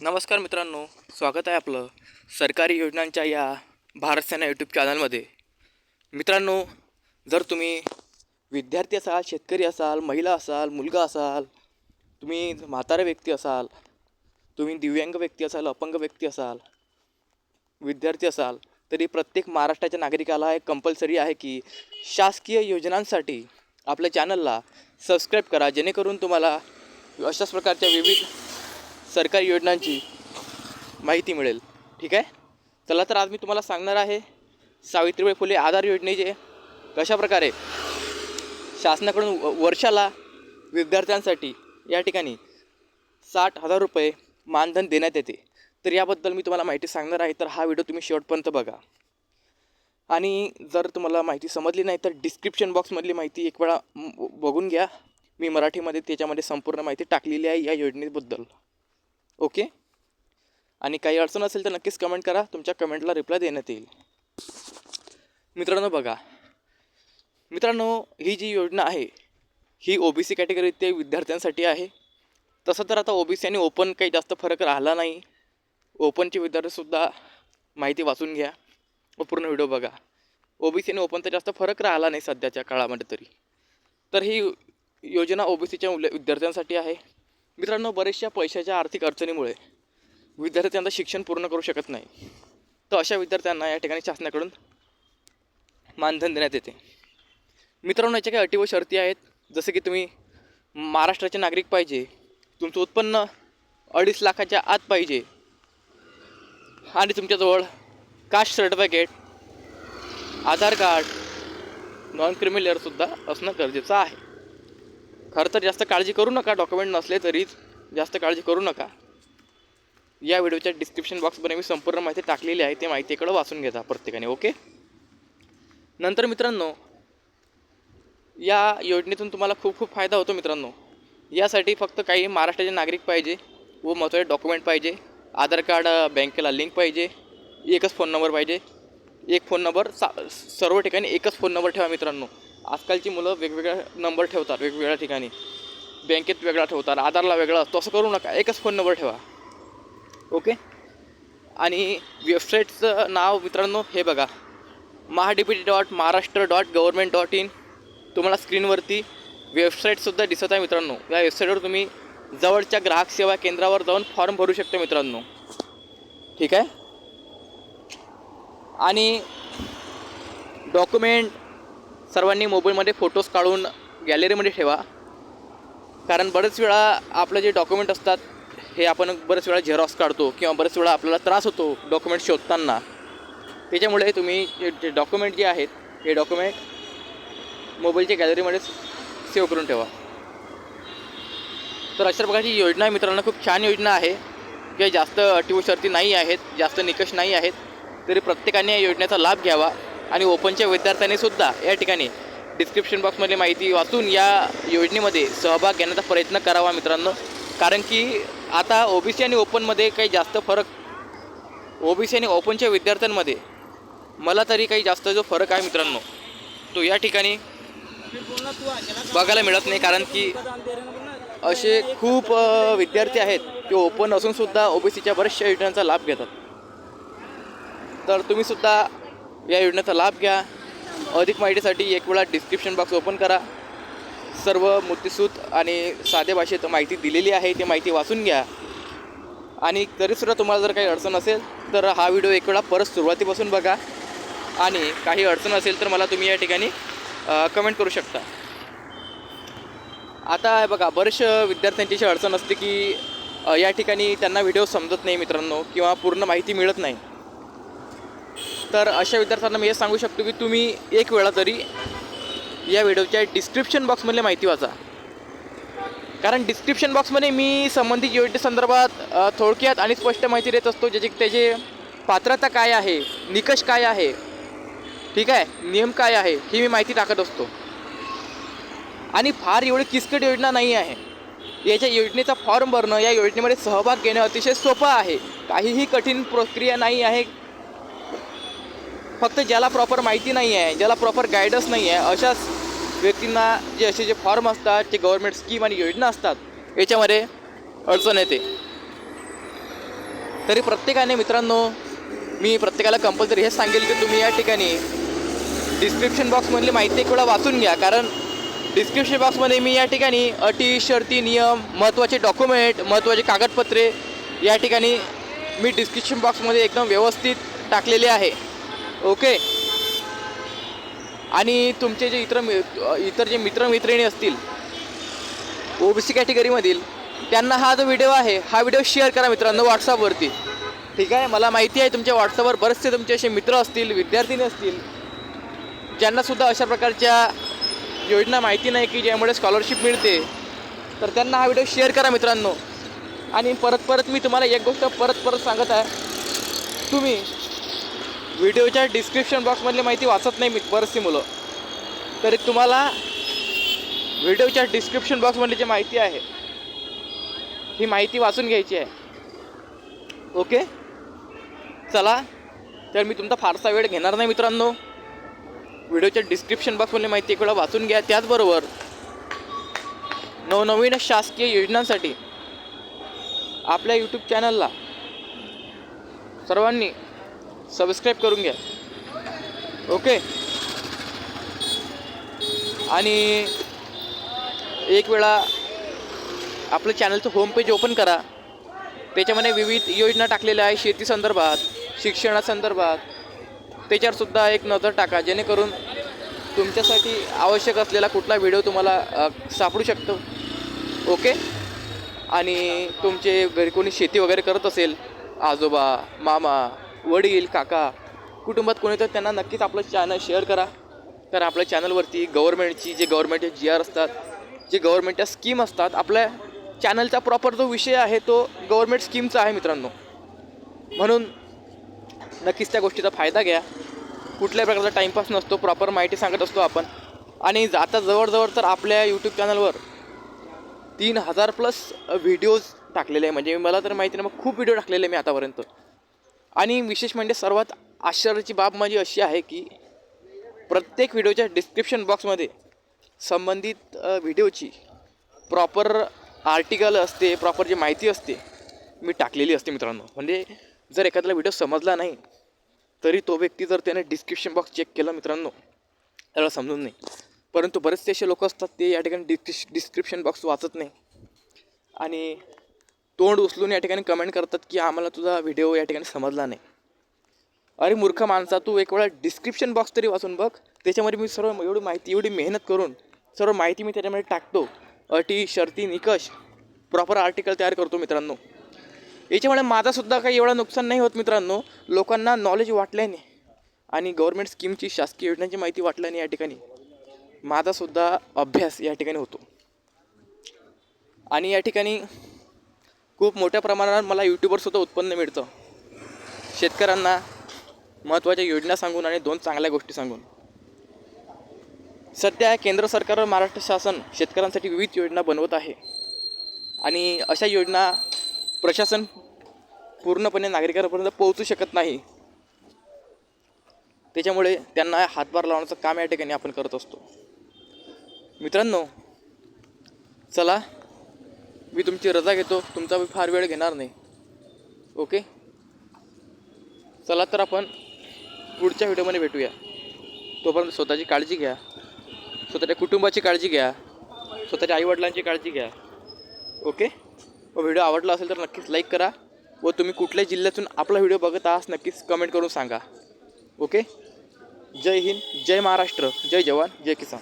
नमस्कार मित्रांनो स्वागत आहे आपलं सरकारी योजनांच्या या भारत सेना यूट्यूब चॅनलमध्ये मित्रांनो जर तुम्ही विद्यार्थी असाल शेतकरी असाल महिला असाल मुलगा असाल तुम्ही म्हातारा व्यक्ती असाल तुम्ही दिव्यांग व्यक्ती असाल अपंग व्यक्ती असाल विद्यार्थी असाल तरी प्रत्येक महाराष्ट्राच्या नागरिकाला एक कंपल्सरी आहे की शासकीय योजनांसाठी आपल्या चॅनलला सबस्क्राईब करा जेणेकरून तुम्हाला अशाच प्रकारच्या विविध सरकारी योजनांची माहिती मिळेल. ठीक आहे? चला तर आज मी तुम्हाला सांगणार आहे सावित्रीबाई फुले आधार योजनेचे कशाप्रकारे शासनाकडून व- वर्षाला विद्यार्थ्यांसाठी या ठिकाणी साठ हजार रुपये मानधन देण्यात येते. तर याबद्दल मी तुम्हाला माहिती सांगणार आहे तर हा व्हिडिओ तुम्ही शेवटपर्यंत बघा. आणि जर तुम्हाला माहिती समजली नाही तर डिस्क्रिप्शन बॉक्समधली माहिती एक वेळा बघून घ्या. मी मराठीमध्ये त्याच्यामध्ये संपूर्ण माहिती टाकलेली आहे या योजनेबद्दल. ओके? आणि काही अडचण असेल तर नक्कीच कमेंट करा. तुमच्या कमेंटला रिप्लाय देण्यात येईल. मित्रांनो बघा. मित्रांनो ही जी योजना आहे ही ओ बी सी कॅटेगरीतील विद्यार्थ्यांसाठी आहे. तसं तर आता ओ बी सी आणि ओपन काही जास्त फरक राहिला नाही. ओपनचे विद्यार्थीसुद्धा माहिती वाचून घ्या. व पूर्ण व्हिडिओ बघा. ओ बी सी आणि ओपन तर जास्त फरक राहिला नाही सध्याच्या काळामध्ये तरी. तर ही योजना ओ बी सीच्या मुले विद्यार्थ्यांसाठी आहे. मित्रांनो बऱ्याचशा पैशाच्या आर्थिक अडचणीमुळे विद्यार्थ्यांचं शिक्षण पूर्ण करू शकत नाही. तर अशा विद्यार्थ्यांना या ठिकाणी शासनाकडून मानधन देण्यात येते. मित्रांनो याच्या काही अटी व शर्ती आहेत. जसं की तुम्ही महाराष्ट्राचे नागरिक पाहिजे तुमचं उत्पन्न अडीच लाखाच्या आत पाहिजे आणि तुमच्याजवळ caste certificate Aadhaar card non क्रिमिलियरसुद्धा असणं गरजेचं आहे. खरं तर जास्त काळजी करू नका डॉक्युमेंट नसले तरी जास्त काळजी करू नका. या व्हिडिओच्या डिस्क्रिप्शन बॉक्समध्ये मी संपूर्ण माहिती टाकलेली आहे ते माहिती इकडं वाचून घेता प्रत्येकाने ओके नंतर मित्रांनो या योजनेतून तुम्हाला खूप खूप फायदा होतो मित्रांनो. यासाठी फक्त काही महाराष्ट्राचे नागरिक पाहिजे व महत्त्वाचे डॉक्युमेंट पाहिजे आधार कार्ड बँकेला लिंक पाहिजे एकच फोन नंबर पाहिजे. एक फोन नंबर सा सर्व ठिकाणी एकच फोन नंबर ठेवा मित्रांनो. आजकालची मुलं वेगवेगळ्या नंबर ठेवतात वेगवेगळ्या ठिकाणी. बँकेत वेगळा ठेवतात आधारला वेगळा असतो असं करू नका एकच फोन नंबर ठेवा. ओके आणि वेबसाईटचं नाव मित्रांनो हे बघा. MahaDBT dot Maharashtra dot government dot in. तुम्हाला स्क्रीनवरती वेबसाईटसुद्धा दिसत आहे मित्रांनो. या वेबसाईटवर तुम्ही जवळच्या ग्राहक सेवा केंद्रावर जाऊन फॉर्म भरू शकता मित्रांनो. ठीक आहे? आणि डॉक्युमेंट सर्वांनी मोबाईलमध्ये फोटोज काढून गॅलरीमध्ये ठेवा. कारण बरेच वेळा आपलं जे डॉक्युमेंट असतात हे आपण बरेच वेळा झेरॉक्स काढतो किंवा बरेच वेळा आपल्याला त्रास होतो डॉक्युमेंट शोधताना. त्याच्यामुळे तुम्ही जे जे डॉक्युमेंट जे आहेत हे डॉक्युमेंट मोबाईलच्या गॅलरीमध्ये सेव्ह करून ठेवा. तर अशा प्रकारची योजना आहे मित्रांनो. खूप छान योजना आहे. किंवा जास्त अटी शर्ती नाही आहेत जास्त निकष नाही आहेत. तरी प्रत्येकाने या योजनेचा लाभ घ्यावा. आणि ओपनच्या विद्यार्थ्यांनी सुद्धा या ठिकाणी डिस्क्रिप्शन बॉक्समधली माहिती वाचून या योजनेमध्ये सहभाग घेण्याचा प्रयत्न करावा मित्रांनो. कारण की आता ओबीसी आणि ओपनमध्ये काही जास्त फरक ओबीसी आणि ओपनच्या विद्यार्थ्यांमध्ये मला तरी काही जास्त जो फरक आहे मित्रांनो तो या ठिकाणी बघायला मिळत नाही. कारण की असे खूप विद्यार्थी आहेत ते ओपन असूनसुद्धा ओ बी ओबीसीच्या बऱ्याचशा योजनांचा लाभ घेतात. तर तुम्ही सुद्धा या योजनेचा लाभ घ्या. अधिक माहितीसाठी एक वेळा डिस्क्रिप्शन बॉक्स ओपन करा. सर्व मुद्देसूत आणि साध्या भाषेत माहिती दिलेली आहे ती माहिती वाचून घ्या. आणि तरीसुद्धा तुम्हाला जर काही अडचण असेल तर हा व्हिडिओ एक वेळा परत सुरुवातीपासून बघा. आणि काही अडचण असेल तर मला तुम्ही या ठिकाणी कमेंट करू शकता. आता बघा बरेचशा विद्यार्थ्यांची अशी अडचण असते की या ठिकाणी त्यांना व्हिडिओ समजत नाही मित्रांनो किंवा पूर्ण माहिती मिळत नाही. तर अशा विद्यार्थ्यांना मी हे सांगू शकतो की तुम्ही एक वेळा तरी या व्हिडिओच्या डिस्क्रिप्शन बॉक्समधली माहिती वाचा. कारण डिस्क्रिप्शन बॉक्समध्ये मी संबंधित योजनेसंदर्भात थोडक्यात आणि स्पष्ट माहिती देत असतो ज्याची त्याचे पात्रता काय आहे निकष काय आहे ठीक आहे नियम काय आहे ही मी माहिती टाकत असतो. आणि फार एवढी किचकट योजना नाही आहे. याच्या योजनेचा फॉर्म भरणं या योजनेमध्ये सहभाग घेणं अतिशय सोपं आहे. काहीही कठीण प्रक्रिया नाही आहे. फक्त ज्याला प्रॉपर माहिती नाही आहे ज्याला प्रॉपर गायडन्स नाही आहे अशाच व्यक्तींना जे असे जे फॉर्म असतात जे गव्हर्मेंट स्कीम आणि योजना असतात याच्यामध्ये अडचण येते. तरी प्रत्येकाने मित्रांनो मी प्रत्येकाला कंपल्सरी हेच सांगेल की तुम्ही या ठिकाणी डिस्क्रिप्शन बॉक्समधली माहिती एक वेळा वाचून घ्या. कारण डिस्क्रिप्शन बॉक्समध्ये मी या ठिकाणी अटी शर्ती नियम महत्त्वाचे डॉक्युमेंट महत्त्वाचे कागदपत्रे या ठिकाणी मी डिस्क्रिप्शन बॉक्समध्ये एकदम व्यवस्थित टाकलेले आहे. ओके. आणि तुमचे जे इतर मि- इतर जे मित्रमैत्रिणी असतील ओ बी सी कॅटेगरीमधील त्यांना हा जो व्हिडिओ आहे हा व्हिडिओ शेअर करा मित्रांनो व्हॉट्सअपवरती ठीक आहे? मला माहिती आहे तुमच्या व्हॉट्सअपवर बरेचसे तुमचे असे मित्र असतील विद्यार्थिनी असतील ज्यांनासुद्धा अशा प्रकारच्या योजना माहिती नाही की ज्यामुळे स्कॉलरशिप मिळते तर त्यांना हा व्हिडिओ शेअर करा मित्रांनो. आणि परत परत मी तुम्हाला एक गोष्ट परत परत सांगत आहे. तुम्ही व्हिडिओच्या डिस्क्रिप्शन बॉक्समधली माहिती वाचत नाही मी बरेचशी मुलं. तरी तुम्हाला व्हिडिओच्या डिस्क्रिप्शन बॉक्समधली जी माहिती आहे ही माहिती वाचून घ्यायची आहे. ओके? चला तर मी तुमचा फारसा वेळ घेणार नाही मित्रांनो. व्हिडिओच्या डिस्क्रिप्शन बॉक्समधली माहिती एक वेळा वाचून घ्या. त्याचबरोबर नवनवीन शासकीय योजनांसाठी आपल्या यूट्यूब चॅनलला सर्वांनी सबस्क्राईब करून घ्या. ओके आणि एक वेळा आपलं चॅनलचं होम पेज ओपन करा. त्याच्यामध्ये विविध योजना टाकलेल्या आहे शेती संदर्भात शिक्षणासंदर्भात त्याच्यावरसुद्धा एक नजर टाका. जेणेकरून तुमच्यासाठी आवश्यक असलेला कुठला व्हिडिओ तुम्हाला सापडू शकतो. ओके आणि तुमचे घरी कोणी शेती वगैरे करत असेल आजोबा मामा वडील काका. कुटुंबात कोणी तर त्यांना नक्कीच आपलं चॅनल शेअर करा. कारण आपल्या चॅनलवरती गव्हर्मेंटची जे गव्हर्मेंटचे जी आर असतात जे गव्हर्मेंटच्या स्कीम असतात आपल्या चॅनलचा प्रॉपर जो विषय आहे तो गव्हर्मेंट स्कीमचा आहे मित्रांनो. म्हणून नक्कीच त्या गोष्टीचा फायदा घ्या. कुठल्याही प्रकारचा टाईमपास नसतो प्रॉपर माहिती सांगत असतो आपण. आणि आता जवळजवळ तर आपल्या यूट्यूब चॅनलवर तीन हजार प्लस व्हिडिओज टाकलेले आहे. म्हणजे मला तर माहिती नाही मग खूप व्हिडिओ टाकलेले आहे मी आतापर्यंत. आणि विशेष म्हणजे सर्वात आश्चर्याची बाब माझी अशी आहे की प्रत्येक व्हिडिओच्या डिस्क्रिप्शन बॉक्समध्ये संबंधित व्हिडिओची प्रॉपर आर्टिकल असते प्रॉपर जी माहिती असते मी टाकलेली असते मित्रांनो. म्हणजे जर एखाद्याला व्हिडिओ समजला नाही तरी तो व्यक्ती जर त्याने डिस्क्रिप्शन बॉक्स चेक केला मित्रांनो त्याला समजून नाही. परंतु बरेचसे असे लोक असतात ते या ठिकाणी डिस्क्रिश डिस्क्रिप्शन बॉक्स वाचत नाही. आणि तोंड उचलून या ठिकाणी कमेंट करतात की आम्हाला तुझा व्हिडिओ या ठिकाणी समजला नाही. अरे मूर्ख माणसा तू एक वेळा डिस्क्रिप्शन बॉक्स तरी वाचून बघ. त्याच्यामध्ये मी सर्व एवढी माहिती एवढी मेहनत करून सर्व माहिती मी त्याच्यामध्ये टाकतो. अटी शर्ती निकष प्रॉपर आर्टिकल तयार करतो मित्रांनो. याच्यामुळे माझासुद्धा काही एवढं नुकसान नाही होत मित्रांनो. लोकांना नॉलेज वाटल्याने आणि गव्हर्मेंट स्कीमची शासकीय योजनांची माहिती वाटल्याने या ठिकाणी. माझासुद्धा अभ्यास या ठिकाणी होतो. आणि या ठिकाणी खूप मोठ्या प्रमाणात मला यूट्यूबवरसुद्धा उत्पन्न मिळतं. शेतकऱ्यांना महत्त्वाच्या योजना सांगून आणि दोन चांगल्या गोष्टी सांगून. सध्या केंद्र सरकार महाराष्ट्र शासन शेतकऱ्यांसाठी विविध योजना बनवत आहे. आणि अशा योजना प्रशासन पूर्णपणे नागरिकांपर्यंत पोहोचू शकत नाही. त्याच्यामुळे त्यांना हातभार लावण्याचं काम या ठिकाणी आपण करत असतो. मित्रांनो चला मी तुमची रजा घेतो. तुमचा मी फार वेळ घेणार नाही. ओके? चला तर आपण पुढच्या व्हिडिओमध्ये भेटूया. तोपर्यंत स्वतःची काळजी घ्या. स्वतःच्या कुटुंबाची काळजी घ्या. स्वतःच्या आईवडिलांची काळजी घ्या. ओके? व व्हिडिओ आवडला असेल तर नक्कीच लाईक करा व तुम्ही कुठल्या जिल्ह्यातून आपला व्हिडिओ बघत आहात नक्कीच कमेंट करून सांगा. ओके? जय हिंद जय महाराष्ट्र जय जवान जय किसान.